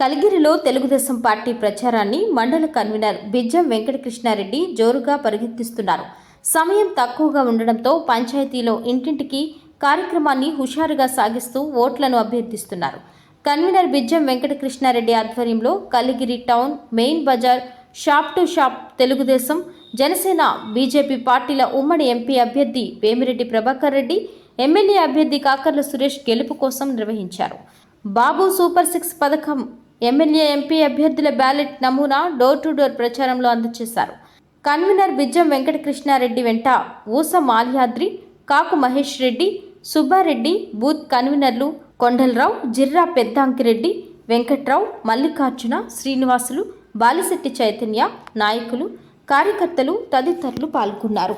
కలిగిరిలో Telugu Desam party ప్రచారాన్ని మండల convener Bijjam Venkatakrishna Reddy జోరుగా పరిగెత్తిస్తున్నారు. సమయం తక్కువగా ఉండడంతో పంచాయతీలో ఇంటింటికి కార్యక్రమాన్ని హుషారుగా సాగిస్తూ ఓట్లను అభ్యర్థిస్తున్నారు. కన్వీనర్ బిజ్జం వెంకటకృష్ణారెడ్డి ఆధ్వర్యంలో Kaligiri town main Bazar shop to shop Telugu Desam Janasena BJP పార్టీల ఉమ్మడి ఎంపీ అభ్యర్థి వేమిరెడ్డి ప్రభాకర్ రెడ్డి ఎమ్మెల్యే అభ్యర్థి కాకర్ల సురేష్ గెలుపు కోసం నిర్వహించారు. బాబు సూపర్ సిక్స్ పథకం ఎమ్మెల్యే ఎంపీ అభ్యర్థుల బ్యాలెట్ నమూనా డోర్ టు డోర్ ప్రచారంలో అందజేశారు కన్వీనర్ బిజ్జం వెంకటకృష్ణారెడ్డి వెంట ఊస మాల్యాద్రి కాకు మహేష్ రెడ్డి సుబ్బారెడ్డి బూత్ కన్వీనర్లు కొండలరావు జిర్రా పెద్దాంకిరెడ్డి వెంకట్రావు మల్లికార్జున శ్రీనివాసులు బాలిశెట్టి చైతన్య నాయకులు కార్యకర్తలు తదితరులు పాల్గొన్నారు.